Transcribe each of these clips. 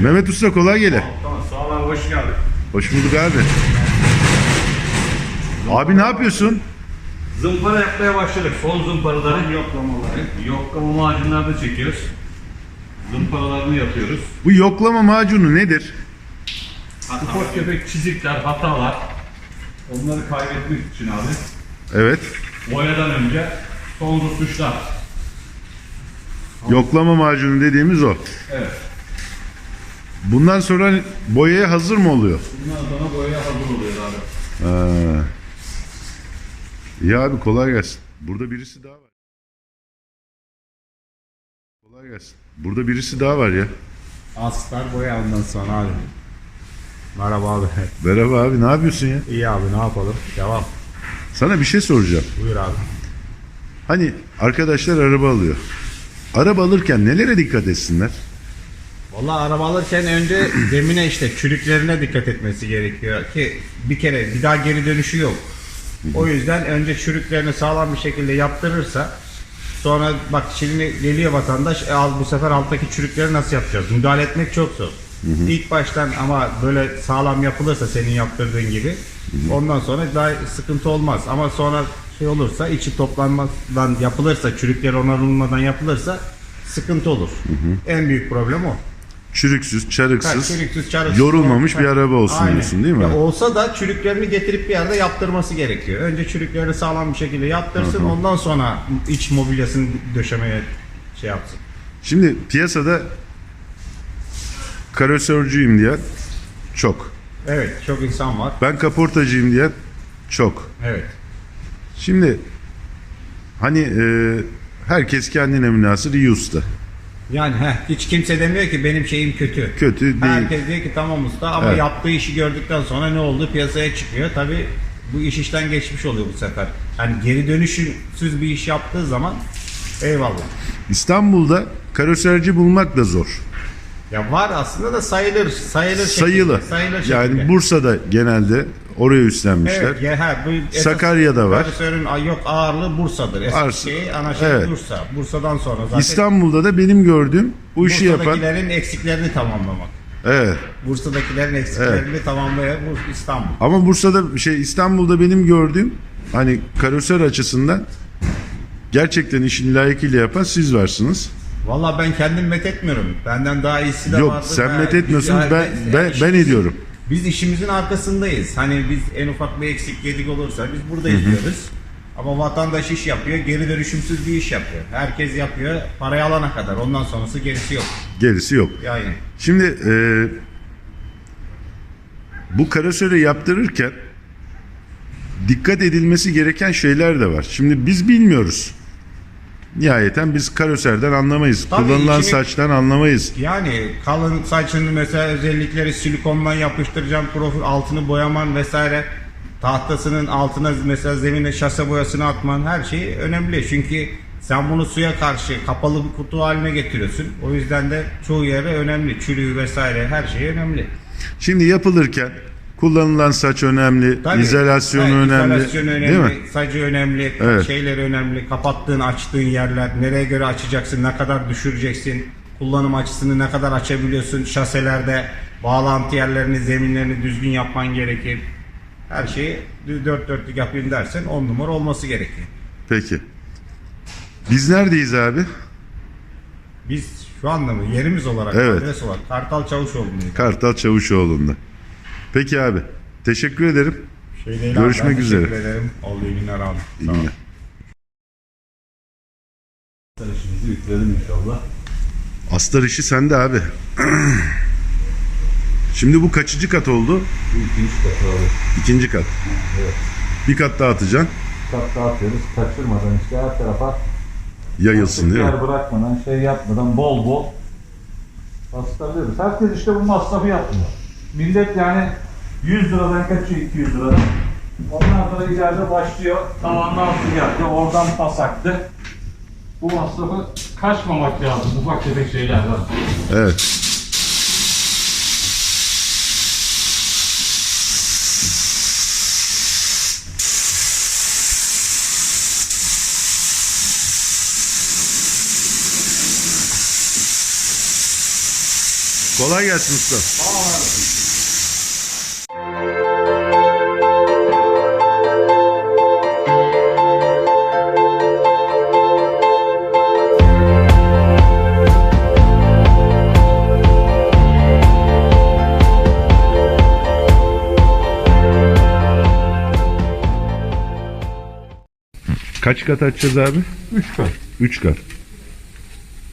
Mehmet Usta kolay gele. Tamam sağ ol abi hoş geldin. Hoş bulduk abi. Abi ne yapıyorsun? Zımpara yapmaya başladık. Son zımparaları yoklamaları. Yoklama macunları da çekiyoruz. Zımparalarını yapıyoruz. Bu yoklama macunu nedir? Ufak tefek çizikler, hatalar. Onları kaybetmek için abi. Evet. Boyadan önce son rutuşlar. Yoklama macunu dediğimiz o. Evet. Bundan sonra boyaya hazır mı oluyor? Bundan sonra boyaya hazır oluyor abi. Ha. İyi abi kolay gelsin. Burada birisi daha var. Kolay gelsin. Burada birisi daha var ya. Astar boya ondan sonra abi. Merhaba abi. Merhaba abi ne yapıyorsun ya? İyi abi ne yapalım? Devam. Sana bir şey soracağım. Buyur abi. Hani arkadaşlar araba alıyor. Araba alırken nelere dikkat etsinler? Vallahi araba alırken önce zemine işte çürüklerine dikkat etmesi gerekiyor ki bir kere bir daha geri dönüşü yok. O yüzden önce çürüklerini sağlam bir şekilde yaptırırsa sonra bak şimdi geliyor vatandaş e, al bu sefer alttaki çürükleri nasıl yapacağız? Müdahale etmek çok zor. İlk baştan ama böyle sağlam yapılırsa senin yaptırdığın gibi ondan sonra daha sıkıntı olmaz. Ama sonra şey olursa içi toplanmadan yapılırsa çürükler onarılmadan yapılırsa sıkıntı olur. En büyük problem o. Çürüksüz, Ha, çarıksız, çürüksüz, çarıksız. yorulmamış bir Ha, araba olsun aynen. diyorsun değil mi? Ya olsa da çürüklerini getirip bir yerde yaptırması gerekiyor. Önce çürüklerini sağlam bir şekilde yaptırsın ondan sonra iç mobilyasını döşemeye şey yapsın. Şimdi piyasada karosörcüyüm diyen çok. Evet çok insan var. Ben kaportacıyım diyen çok. Evet. Şimdi hani e, herkes kendine münasır iyi usta. Yani heh, hiç kimse demiyor ki benim şeyim kötü. Kötü değil. Herkes diyor ki tamam usta ama Evet. yaptığı işi gördükten sonra ne oldu piyasaya çıkıyor. Tabi bu iş işten geçmiş oluyor bu sefer. Hani geri dönüşümsüz bir iş yaptığı zaman eyvallah. İstanbul'da karosörcü bulmak da zor. Ya var aslında da sayılır, sayılır Sayılı. şekilde, sayılır Yani şekilde. Bursa'da genelde oraya üstlenmişler. Evet, ya, ha, bu Sakarya'da var. Ay yok ağırlığı Bursa'dır. Esas Arsa- şeyi ana şey evet. Bursa. Bursa'dan sonra zaten İstanbul'da da benim gördüğüm bu işi yapan Bursa'dakilerin eksiklerini tamamlamak. evet. Bursa'dakilerin eksiklerini tamamlayan bu İstanbul. Ama Bursa'da şey İstanbul'da benim gördüğüm hani karosör açısından gerçekten işini layıkıyla yapan siz varsınız. Vallahi ben kendim met etmiyorum. Benden daha iyisi de Yok vardır. sen met etmiyorsun ben ben, ben işimiz- ediyorum. Biz işimizin arkasındayız. Hani biz en ufak bir eksik yedik olursa biz buradayız diyoruz. Ama vatandaş iş yapıyor, geri dönüşümsüz bir iş yapıyor. Herkes yapıyor, parayı alana kadar. Ondan sonrası gerisi yok. Gerisi yok. Yani Şimdi e, bu karosörü yaptırırken dikkat edilmesi gereken şeyler de var. Şimdi biz bilmiyoruz. Nihayeten biz karoserden anlamayız. Tabii Kullanılan içini- saçtan anlamayız. Yani kalın saçını mesela özellikleri silikondan yapıştıracağım, profil altını boyaman vesaire. Tahtasının altına mesela zemine şase boyasını atman her şey önemli. Çünkü sen bunu suya karşı kapalı bir kutu haline getiriyorsun. O yüzden de çoğu yere önemli. Çürüğü vesaire her şey önemli. Şimdi yapılırken kullanılan saç önemli, Tabii. izolasyonu Ha, önemli, izolasyonu önemli, değil mi? Sacı önemli, Evet. şeyler önemli. Kapattığın, açtığın yerler, nereye göre açacaksın, ne kadar düşüreceksin, kullanım açısını ne kadar açabiliyorsun, şaselerde bağlantı yerlerini, zeminlerini düzgün yapman gerekir. Her şeyi dört dörtlük yapayım dersen on numara olması gerekir. Peki. Biz neredeyiz abi? Biz şu anda mı yerimiz olarak, Evet. adres olarak Kartal Çavuşoğlu'ndayız. Kartal Çavuşoğlu'nda. Peki abi. Teşekkür ederim. Şey değil Görüşmek abi, üzere. Teşekkür ederim. Oldu iyi günler abi. İyi günler. İşimizi yükledim inşallah. Astar işi sende abi. Şimdi bu kaçıncı kat oldu? Bu ikinci kat abi. İkinci kat. Bir kat daha atacaksın. Kat dağıtıyoruz. Kaçırmadan işte her tarafa Yayılsın değil mi? yer bırakmadan, şey yapmadan bol bol bastırıyoruz. Herkes işte bu masrafı yapmıyor. Millet yani 100 liradan kaçıyor 200 liradan. Ondan sonra ileride başlıyor. Tavanın altı geldi. Oradan pasaktı. Bu masrafı kaçmamak lazım. Ufak tefek şeyler var. Evet. Kolay gelsin usta. Kaç kat açacağız abi? 3 kat. 3 kat.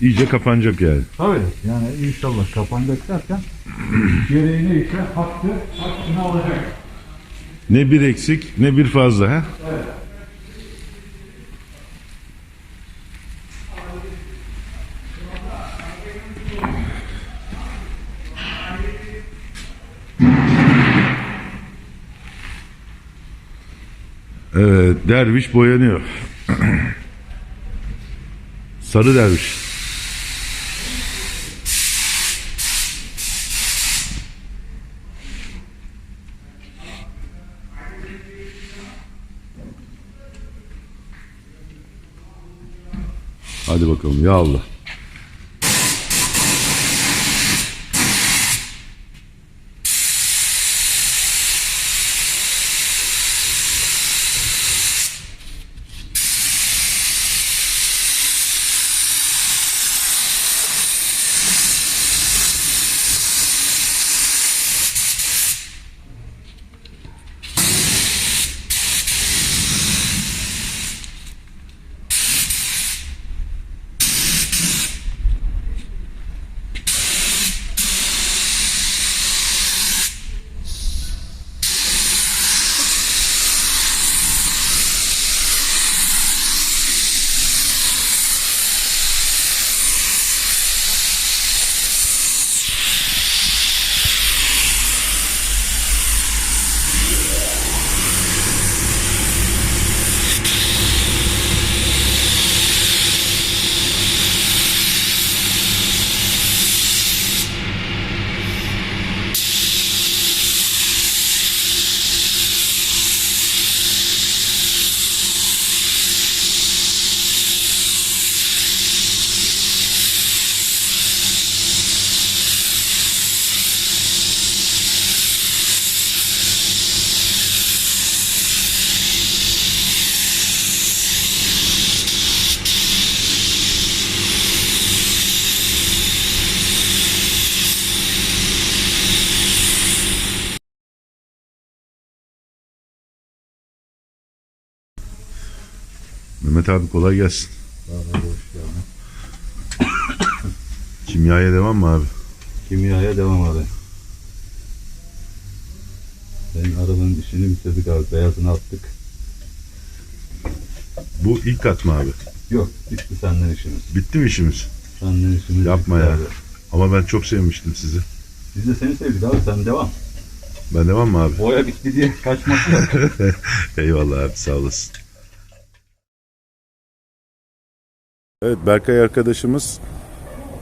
İyice kapanacak yani. Tabii. Yani inşallah kapanacak derken gereği neyse hakkı hakkını alacak. Ne bir eksik ne bir fazla ha? Evet, derviş boyanıyor. Sarı derviş. Hadi bakalım ya Allah. Mehmet abi kolay gelsin. Kimyaya devam mı abi? Kimyaya devam abi. Benim arabanın işini bitirdik abi. Beyazını attık. Bu ilk kat mı abi? Yok bitti senden işimiz. Bitti mi işimiz? Senden işimiz Yapma ya. Abi. Ama ben çok sevmiştim sizi. Biz de seni sevdik abi sen devam. Ben devam mı abi? Boya bitti diye kaçmak yok. Eyvallah abi sağ olasın. Evet Berkay arkadaşımız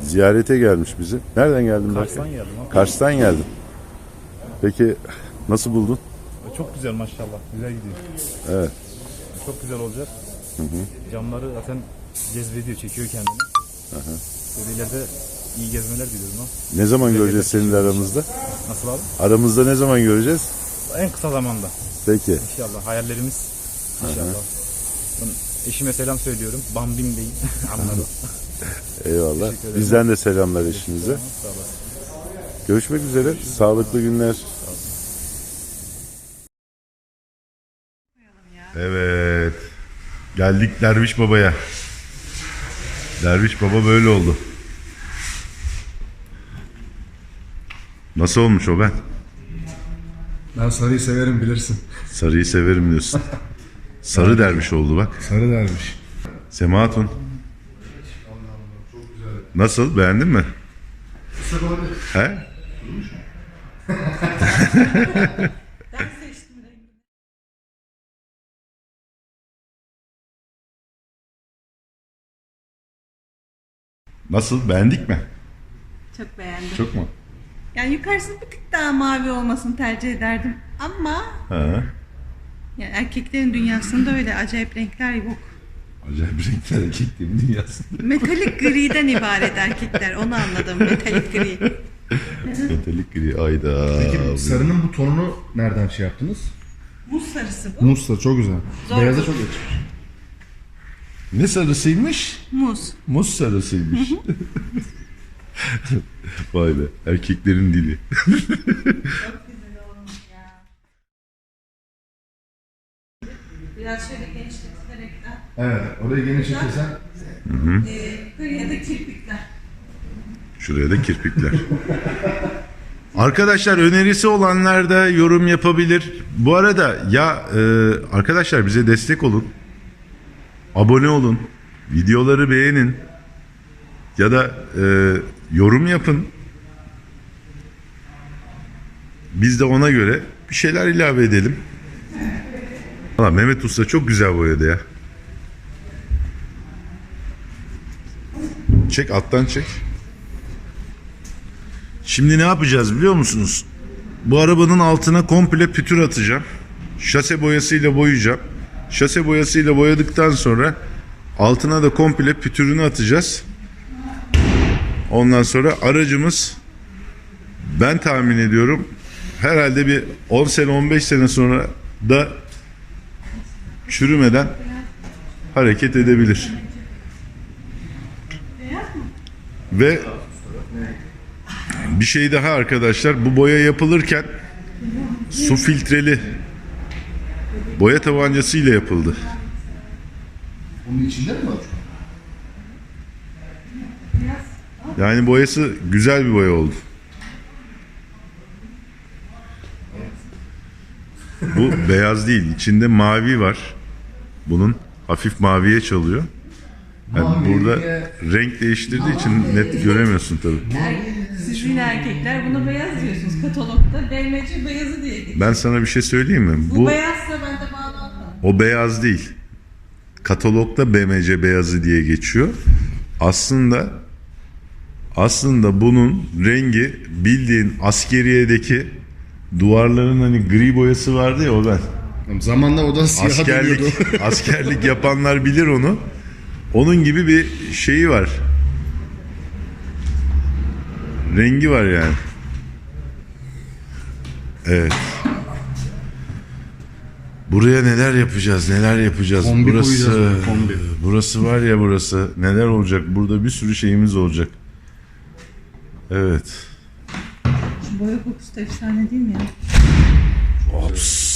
ziyarete gelmiş bizi. Nereden geldin Berkay? Kars'tan geldim abi. Kars'tan geldim. Peki nasıl buldun? Çok güzel maşallah. Güzel gidiyor. Evet. Çok güzel olacak. Camları zaten cezbediyor, çekiyor kendini. Böyle ileride iyi gezmeler diliyorum. Ne zaman göreceğiz seninle aramızda? Nasıl abi? Aramızda ne zaman göreceğiz? En kısa zamanda. Peki. İnşallah. Hayallerimiz. İnşallah. Ben eşime selam söylüyorum. Bambim değil. Anladım. Eyvallah. Bizden de selamlar eşinize. Sağ olasın. Görüşmek üzere. Sağlıklı günler. Evet. Geldik Derviş Baba'ya. Derviş Baba böyle oldu. Nasıl olmuş o ben? Ben sarıyı severim bilirsin. Sarıyı severim diyorsun. Sarı derviş oldu bak. Sarı dermiş. Sema Hatun. Nasıl? Beğendin mi? He? Nasıl? Beğendik mi? Çok beğendim. Çok mu? Yani yukarısının bir tık daha mavi olmasını tercih ederdim. Ama Ha. Yani erkeklerin dünyasında öyle acayip renkler yok. Acayip renkler erkeklerin dünyasında. Metalik griden ibaret erkekler. Onu anladım. Metalik gri. Metalik gri ayda. Peki sarının bu tonunu nereden şey yaptınız? Muz sarısı bu. Muz sarı çok güzel. Zor Beyaza çok yakışmış. Ne sarısıymış? Muz. Muz sarısıymış. Vay be erkeklerin dili. Biraz şöyle genişleterekten. Evet, orayı genişletirsen Ee, buraya da kirpikler. Şuraya da kirpikler. Arkadaşlar önerisi olanlar da yorum yapabilir. Bu arada ya e, arkadaşlar bize destek olun. Abone olun. Videoları beğenin. Ya da e, yorum yapın. Biz de ona göre bir şeyler ilave edelim. Valla Mehmet Usta çok güzel boyadı ya. Çek alttan çek. Şimdi ne yapacağız biliyor musunuz? Bu arabanın altına komple pütür atacağım. Şase boyasıyla boyayacağım. Şase boyasıyla boyadıktan sonra altına da komple pütürünü atacağız. Ondan sonra aracımız ben tahmin ediyorum herhalde bir 10 sene 15 sene sonra da çürümeden hareket edebilir. Ve bir şey daha arkadaşlar bu boya yapılırken su filtreli boya tabancası ile yapıldı. onun içinde mi var? Yani boyası güzel bir boya oldu. Bu beyaz değil. içinde mavi var. Bunun hafif maviye çalıyor. Yani Mavi, burada renk değiştirdiği için net göremiyorsun tabii. Siz yine erkekler buna beyaz diyorsunuz. Katalogda BMC beyazı diye geçiyor. Ben sana bir şey söyleyeyim mi? Bu, Bu beyazsa ben de bağlanmam. o beyaz değil. Katalogda BMC beyazı diye geçiyor. Aslında aslında bunun rengi bildiğin askeriyedeki duvarların hani gri boyası vardı ya o ben. Zamanla o da siyaha dönüyordu. Askerlik askerlik yapanlar bilir onu. Onun gibi bir şeyi var. Rengi var yani. Evet. Buraya neler yapacağız, neler yapacağız. Kombi burası, koyacağız, kombi. burası var ya burası. Neler olacak? Burada bir sürü şeyimiz olacak. Evet. Şu boya kokusu da efsane değil mi ya? Ops.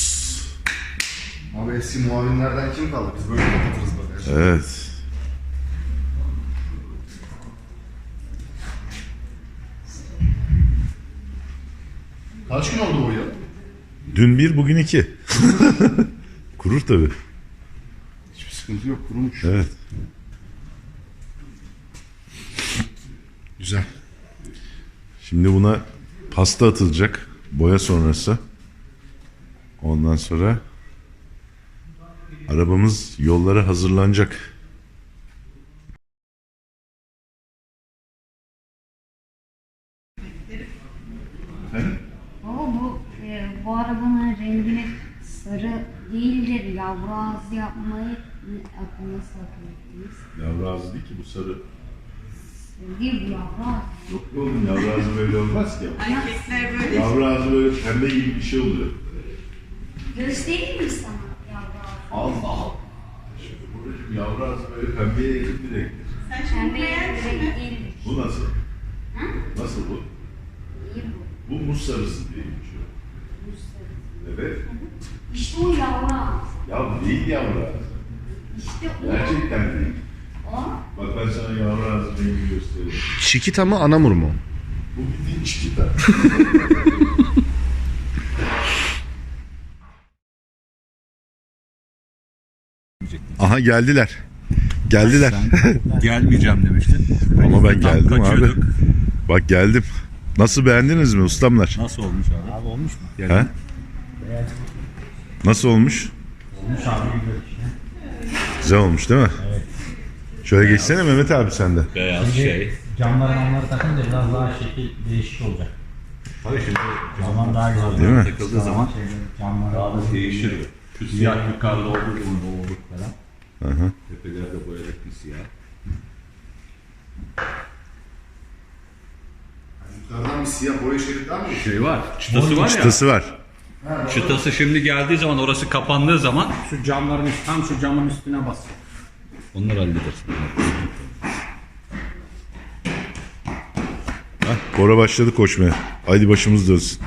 Abi eski muavinlerden kim kaldı? Biz böyle kapatırız bagajı. Evet. Kaç gün oldu o ya? Dün bir, bugün iki. Kurur tabii. Hiçbir sıkıntı yok, kurumuş. Evet. Güzel. Şimdi buna pasta atılacak boya sonrası. Ondan sonra arabamız yollara hazırlanacak. Baba bu e, bu arabanın rengini sarı değildir yavru ağzı yapmayı aklına sakladınız. Yavru ağzı değil ki bu sarı. Değil bu yavru ağzı. Yok oğlum yavru ağzı böyle olmaz ki. Erkekler böyle. Yavru ağzı böyle pembe gibi bir şey oluyor. Göstereyim mi sana? Allah Allah. Şimdi buracığım yavru ağzı böyle pembeye yakın bir renktir. Sen şimdi Pembe beğendin mi? renk değildir. Bu nasıl? Nasıl bu? İyi bu. Bu muz sarısı diye geçiyor. Bu sarı. Evet. İşte o yavru ağzı. Ya bu değil yavru ağzı. İşte o. Gerçekten değil. O. Bak ben sana yavru ağzı rengi göstereyim. Çikita mı, anamur mu? Bu bildiğin çikita. Aha geldiler. Geldiler. Gelmeyeceğim demiştin. Ama ben Tam geldim kaçıyorduk. abi. Bak geldim. Nasıl beğendiniz mi ustamlar? Nasıl olmuş abi? Abi olmuş mu? He? Nasıl olmuş? Olmuş abi güzel olmuş değil mi? Şöyle geçsene Mehmet abi sen de. Beyaz şey. Camları mamları takınca biraz daha şekil değişik olacak. Tabii şimdi Zaman daha güzel. Değil mi? takıldığı zaman Camlar daha da değişir. Şu siyah yukarıda olduğu zaman o olur falan. Hı hı. Tepelerde boyadık bir siyah. Yukarıdan bir siyah boya şerit var mı? Şey var, çıtası var ya. Çıtası var. Çıtası şimdi geldiği zaman orası kapandığı zaman Şu camların üst, tam şu camın üstüne bas. Onları hallederiz. Hah, Bora başladı koşmaya. Haydi başımız dönsün.